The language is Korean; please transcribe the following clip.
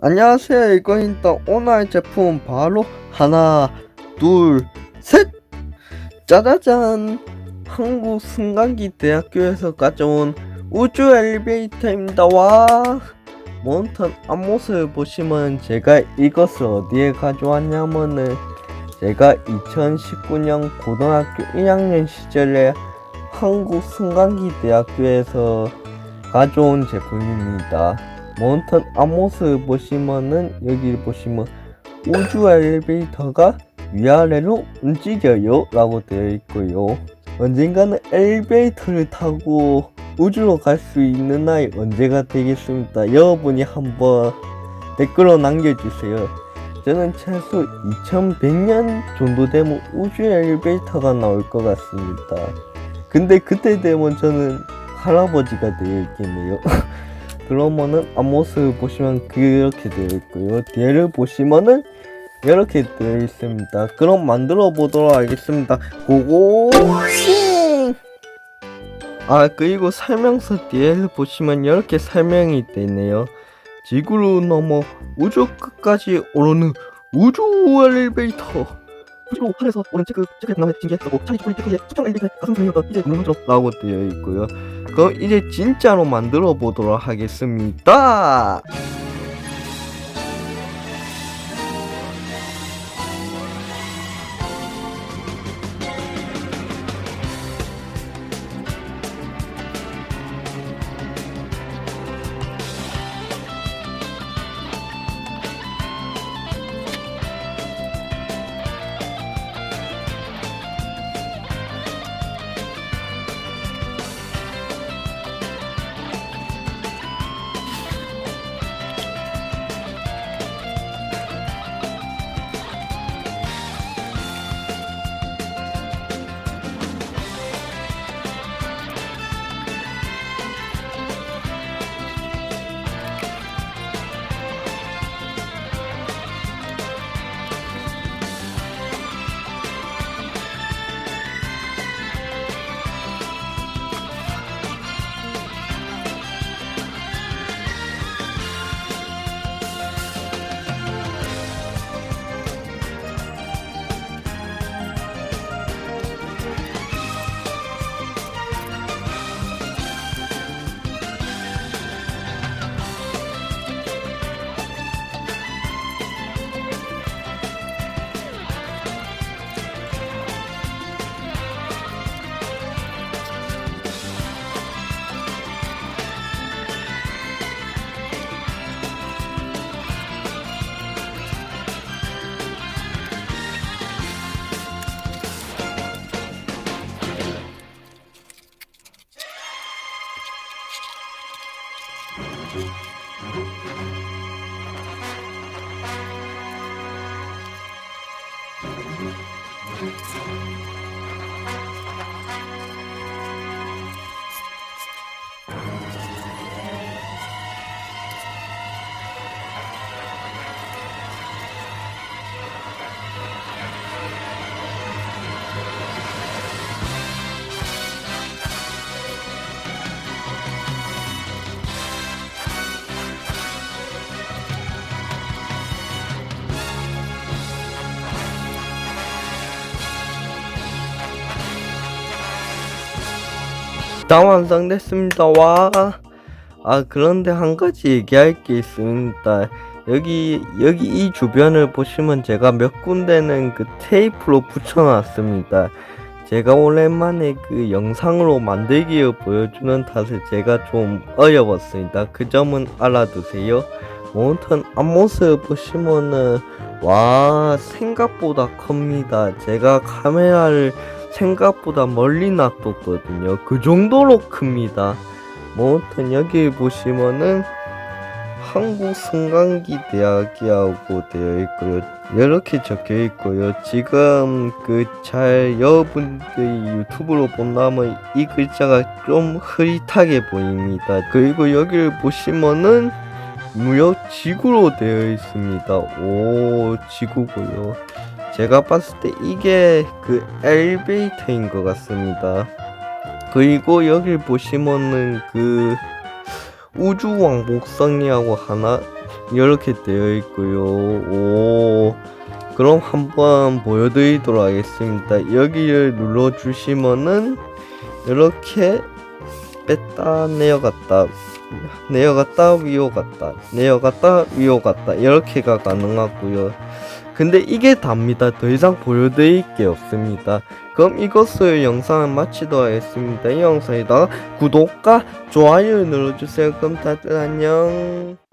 안녕하세요 이거인터 오늘 제품 바로 하나 둘셋! 짜자잔! 한국 승강기 대학교에서 가져온 우주 엘리베이터입니다. 와! 몬턴 앞모습을 보시면 제가 이것을 어디에 가져왔냐면은 제가 2019년 고등학교 1학년 시절에 한국 승강기 대학교에서 가져온 제품입니다 몬턴 앞모습 보시면은 여기 보시면 우주 엘리베이터가 위아래로 움직여요 라고 되어 있고요. 언젠가는 엘리베이터를 타고 우주로 갈 수 있는 날이 언제가 되겠습니까? 여러분이 한번 댓글로 남겨주세요. 저는 최소 2100년 정도 되면 우주 엘리베이터가 나올 것 같습니다. 근데 그때 되면 저는 할아버지가 되어 있겠네요 그러면은 앞모습 보시면 그렇게 되어 있고요. 뒤를 보시면은 이렇게 되어 있습니다. 그럼 만들어 보도록 하겠습니다. 고고 싱! 아 그리고 설명서 뒤에를 보시면 이렇게 설명이 되어 있네요. 지구로 넘어 우주 끝까지 오르는 우주 엘리베이터. 우주로 하늘에서 오는 체크 체크 나의 신기했고 차리 소리 체크에 수평 엘리베이터 가슴 소리였던 이제 물론 라고 되어 있고요. 그럼 이제 진짜로 만들어 보도록 하겠습니다. Thank you. 다 완성됐습니다. 와. 아 그런데 한 가지 얘기할 게 있습니다. 여기 여기 이 주변을 보시면 제가 몇 군데는 그 테이프로 붙여놨습니다. 제가 오랜만에 그 영상으로 만들기를 보여주는 탓에 제가 좀 어려웠습니다. 그 점은 알아두세요. 모니턴 앞모습 보시면은 와 생각보다 큽니다. 제가 카메라를 생각보다 멀리 놔뒀거든요. 그 정도로 큽니다. 뭐튼 여기 보시면은 한국 승강기 대학이라고 되어 있고요. 이렇게 적혀 있고요. 지금 그 잘 여러분들이 유튜브로 본다면 이 글자가 좀 흐릿하게 보입니다. 그리고 여기를 보시면은 무역 지구로 되어 있습니다. 오 지구고요. 제가 봤을 때 이게 그 엘리베이터인 것 같습니다. 그리고 여길 보시면은 그 우주왕복성이라고 하나 이렇게 되어 있고요. 오. 그럼 한번 보여드리도록 하겠습니다. 여기를 눌러주시면은 이렇게 뺐다 내려갔다 내려갔다 위로 갔다 내려갔다 위로 갔다 이렇게가 가능하고요. 근데 이게 답니다. 더 이상 보여드릴 게 없습니다. 그럼 이것으로 영상을 마치도록 하겠습니다. 이 영상에다가 구독과 좋아요 눌러주세요. 그럼 다들 안녕.